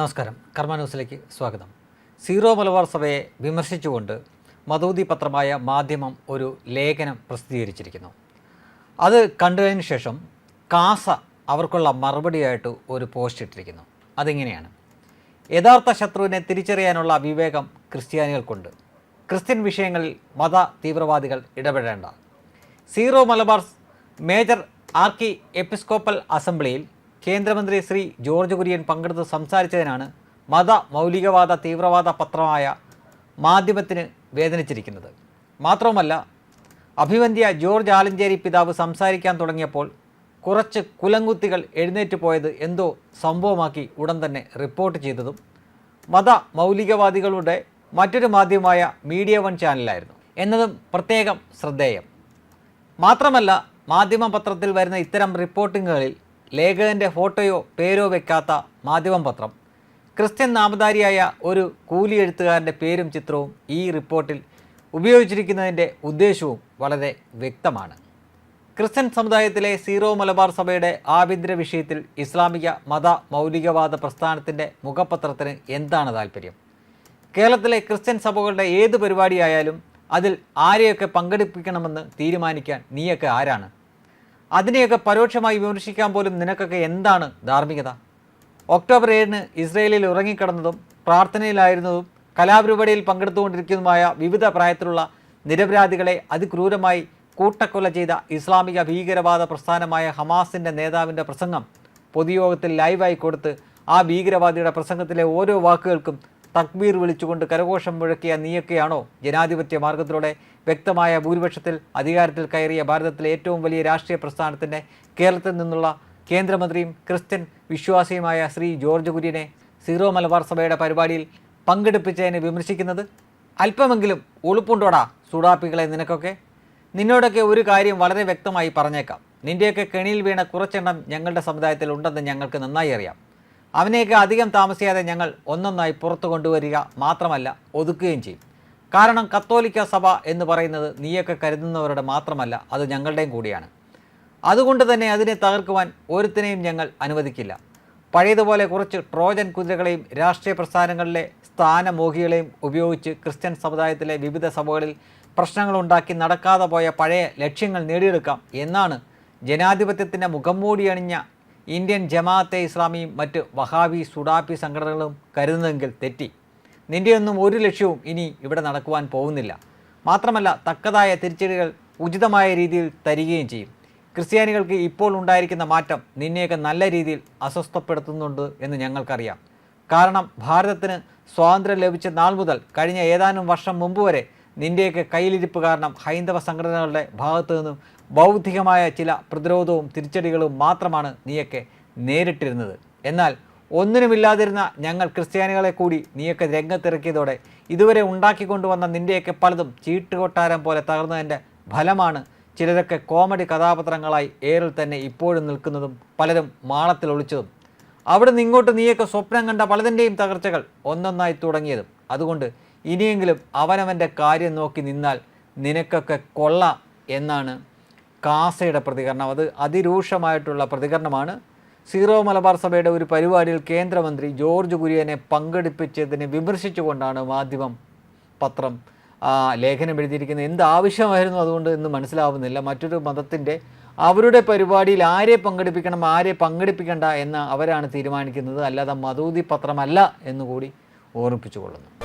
നമസ്കാരം. കർമ്മ ന്യൂസിലേക്ക് സ്വാഗതം. സീറോ മലബാർ സഭയെ വിമർശിച്ചുകൊണ്ട് മതൂതി പത്രമായ മാധ്യമം ഒരു ലേഖനം പ്രസിദ്ധീകരിച്ചിരിക്കുന്നു. അത് കണ്ടതിന് ശേഷം കാസ അവർക്കുള്ള മറുപടിയായിട്ട് ഒരു പോസ്റ്റ് ഇട്ടിരിക്കുന്നു. അതിങ്ങനെയാണ്. യഥാർത്ഥ ശത്രുവിനെ തിരിച്ചറിയാനുള്ള വിവേകം ക്രിസ്ത്യാനികൾക്കുണ്ട്. ക്രിസ്ത്യൻ വിഷയങ്ങളിൽ മത തീവ്രവാദികൾ ഇടപെടേണ്ട. Syro Malabar major archiepiscopal അസംബ്ലിയിൽ കേന്ദ്രമന്ത്രി ശ്രീ ജോർജ് കുര്യൻ പങ്കെടുത്ത് സംസാരിച്ചതിനാണ് മത മൗലികവാദ തീവ്രവാദ പത്രമായ മാധ്യമത്തിന് വേദനിച്ചിരിക്കുന്നത്. മാത്രവുമല്ല അഭിവന്ധ്യ ജോർജ് ആലഞ്ചേരി പിതാവ് സംസാരിക്കാൻ തുടങ്ങിയപ്പോൾ കുറച്ച് കുലങ്കുത്തികൾ എഴുന്നേറ്റ് പോയത് എന്തോ സംഭവമാക്കി ഉടൻ തന്നെ റിപ്പോർട്ട് ചെയ്തതും മത മൗലികവാദികളുടെ മറ്റൊരു മാധ്യമമായ മീഡിയ വൺ ചാനലായിരുന്നു. എന്നതും പ്രത്യേകം ശ്രദ്ധേയം. മാത്രമല്ല മാധ്യമ പത്രത്തിൽ വരുന്ന ഇത്തരം റിപ്പോർട്ടിങ്ങുകളിൽ ലേഖകന്റെ ഫോട്ടോയോ പേരോ വെക്കാത്ത മാധ്യമം പത്രം. ക്രിസ്ത്യൻ നാമധാരിയായ ഒരു കൂലി എഴുത്തുകാരന്റെ പേരും ചിത്രവും ഈ റിപ്പോർട്ടിൽ ഉപയോഗിച്ചിരിക്കുന്നതിന്റെ ഉദ്ദേശവും വളരെ വ്യക്തമാണ്. ക്രിസ്ത്യൻ സമുദായത്തിലെ സീറോ മലബാർ സഭയുടെ ആഭ്യന്തര വിഷയത്തിൽ ഇസ്ലാമിക മത മൗലികവാദ പ്രസ്ഥാനത്തിന്റെ മുഖപത്രത്തിന് എന്താണ് താല്പര്യം കേരളത്തിലെ ക്രിസ്ത്യൻ സഭകളുടെ ഏത് പരിപാടിയായാലും അതിൽ ആരെയൊക്കെ പങ്കെടുപ്പിക്കണമെന്ന് തീരുമാനിക്കാൻ നീയൊക്കെ ആരാണ്? അതിനെയൊക്കെ പരോക്ഷമായി വിമർശിക്കാൻ പോലും നിനക്കൊക്കെ എന്താണ് ധാർമ്മികത? ഒക്ടോബർ ഏഴിന് ഇസ്രയേലിൽ ഉറങ്ങിക്കിടന്നതും പ്രാർത്ഥനയിലായിരുന്നതും കലാപരിപാടിയിൽ പങ്കെടുത്തുകൊണ്ടിരിക്കുന്നതുമായ വിവിധ പ്രായത്തിലുള്ള നിരപരാധികളെ അതിക്രൂരമായി കൂട്ടക്കൊല ചെയ്ത ഇസ്ലാമിക ഭീകരവാദ പ്രസ്ഥാനമായ ഹമാസിന്റെ നേതാവിന്റെ പ്രസംഗം പൊതുയോഗത്തിൽ ലൈവായി കൊടുത്ത് ആ ഭീകരവാദിയുടെ പ്രസംഗത്തിലെ ഓരോ വാക്കുകൾക്കും തക്ബീർ വിളിച്ചുകൊണ്ട് കരഘോഷം മുഴക്കിയ നീയൊക്കെയാണോ ജനാധിപത്യ മാർഗത്തിലൂടെ വ്യക്തമായ ഭൂരിപക്ഷത്തിൽ അധികാരത്തിൽ കയറിയ ഭാരതത്തിലെ ഏറ്റവും വലിയ രാഷ്ട്രീയ പ്രസ്ഥാനത്തിന്റെ കേരളത്തിൽ നിന്നുള്ള കേന്ദ്രമന്ത്രിയും ക്രിസ്ത്യൻ വിശ്വാസിയുമായ ശ്രീ ജോർജ് കുര്യനെ സീറോ മലബാർ സഭയുടെ പരിപാടിയിൽ പങ്കെടുപ്പിച്ചതിനെ വിമർശിക്കുന്നത് അല്പമെങ്കിലും ഉളുപ്പുണ്ടോടാ സുഡാപ്പികളെ നിനക്കൊക്കെ? നിന്നോടൊക്കെ ഒരു കാര്യം വളരെ വ്യക്തമായി പറഞ്ഞേക്കാം. നിന്റെയൊക്കെ കെണിയിൽ വീണ കുറച്ചെണ്ണം ഞങ്ങളുടെ സമുദായത്തിൽ ഉണ്ടെന്ന് ഞങ്ങൾക്ക് നന്നായി അറിയാം. അവനെയൊക്കെ അധികം താമസിയാതെ ഞങ്ങൾ ഒന്നൊന്നായി പുറത്തു കൊണ്ടുവരിക മാത്രമല്ല ഒതുക്കുകയും ചെയ്യും. കാരണം കത്തോലിക്ക സഭ എന്ന് പറയുന്നത് നീയൊക്കെ കരുതുന്നവരുടെ മാത്രമല്ല അത് ഞങ്ങളുടെയും കൂടിയാണ്. അതുകൊണ്ട് തന്നെ അതിനെ തകർക്കുവാൻ ഒരുത്തിനെയും ഞങ്ങൾ അനുവദിക്കില്ല. പഴയതുപോലെ കുറച്ച് ട്രോജൻ കുതിരകളെയും രാഷ്ട്രീയ പ്രസ്ഥാനങ്ങളിലെ സ്ഥാനമോഹികളെയും ഉപയോഗിച്ച് ക്രിസ്ത്യൻ സമുദായത്തിലെ വിവിധ സഭകളിൽ പ്രശ്നങ്ങളുണ്ടാക്കി നടക്കാതെ പോയ പഴയ ലക്ഷ്യങ്ങൾ നേടിയെടുക്കാം എന്നാണ് ജനാധിപത്യത്തിന്റെ മുഖംമൂടി അണിഞ്ഞ ഇന്ത്യൻ ജമാഅത്തെ ഇസ്ലാമിയും മറ്റ് വഹാബി സുഡാപ്പി സംഘടനകളും കരുതുന്നതെങ്കിൽ തെറ്റി. നിന്റെയൊന്നും ഒരു ലക്ഷ്യവും ഇനി ഇവിടെ നടക്കുവാൻ പോകുന്നില്ല. മാത്രമല്ല തക്കതായ തിരിച്ചടികൾ ഉചിതമായ രീതിയിൽ തരികയും ചെയ്യും. ക്രിസ്ത്യാനികൾക്ക് ഇപ്പോൾ ഉണ്ടായിരിക്കുന്ന മാറ്റം നിന്നെയൊക്കെ നല്ല രീതിയിൽ അസ്വസ്ഥപ്പെടുത്തുന്നുണ്ട് എന്ന് ഞങ്ങൾക്കറിയാം. കാരണം ഭാരതത്തിന് സ്വാതന്ത്ര്യം ലഭിച്ച നാൾ മുതൽ കഴിഞ്ഞ ഏതാനും വർഷം മുമ്പ് വരെ നിന്റെയൊക്കെ കയ്യിലിരിപ്പ് കാരണം ഹൈന്ദവ സംഘടനകളുടെ ഭാഗത്തു നിന്നും ബൗദ്ധികമായ ചില പ്രതിരോധവും തിരിച്ചടികളും മാത്രമാണ് നീയൊക്കെ നേരിട്ടിരുന്നത്. എന്നാൽ ഒന്നിനുമില്ലാതിരുന്ന ഞങ്ങൾ ക്രിസ്ത്യാനികളെ കൂടി നീയൊക്കെ രംഗത്തിറക്കിയതോടെ ഇതുവരെ ഉണ്ടാക്കിക്കൊണ്ടുവന്ന നിന്റെയൊക്കെ പലതും ചീട്ടുകൊട്ടാരം പോലെ തകർന്നതിന്റെ ഫലമാണ് ചിലരൊക്കെ കോമഡി കഥാപാത്രങ്ങളായി ഏറിൽ തന്നെ ഇപ്പോഴും നിൽക്കുന്നതും പലരും മാളത്തിൽ ഒളിച്ചതും. അവിടെ നിന്ന് ഇങ്ങോട്ട് നീയൊക്കെ സ്വപ്നം കണ്ട പലതിന്റെയും തകർച്ചകൾ ഒന്നൊന്നായി തുടങ്ങിയതും. അതുകൊണ്ട് ഇനിയെങ്കിലും അവനവന്റെ കാര്യം നോക്കി നിന്നാൽ നിനക്കൊക്കെ കൊള്ള എന്നാണ് കാസയുടെ പ്രതികരണം. അത് അതിരൂക്ഷമായിട്ടുള്ള പ്രതികരണമാണ്. സീറോ മലബാർ സഭയുടെ ഒരു പരിപാടിയിൽ കേന്ദ്രമന്ത്രി ജോർജ് കുര്യനെ പങ്കെടുപ്പിച്ചതിനെ വിമർശിച്ചുകൊണ്ടാണ് മാധ്യമം പത്രം ലേഖനം എഴുതിയിരിക്കുന്നത്. എന്ത് ആവശ്യമായിരുന്നു അതുകൊണ്ട് എന്ന് മനസ്സിലാവുന്നില്ല. മറ്റൊരു മതത്തിന്റെ അവരുടെ പരിപാടിയിൽ ആരെ പങ്കെടുപ്പിക്കണം ആരെ പങ്കെടുപ്പിക്കണ്ട എന്ന് അവരാണ് തീരുമാനിക്കുന്നത്. അല്ലാതെ മതൂതി പത്രമല്ല എന്നുകൂടി ഓർമ്മിപ്പിച്ചുകൊള്ളുന്നു.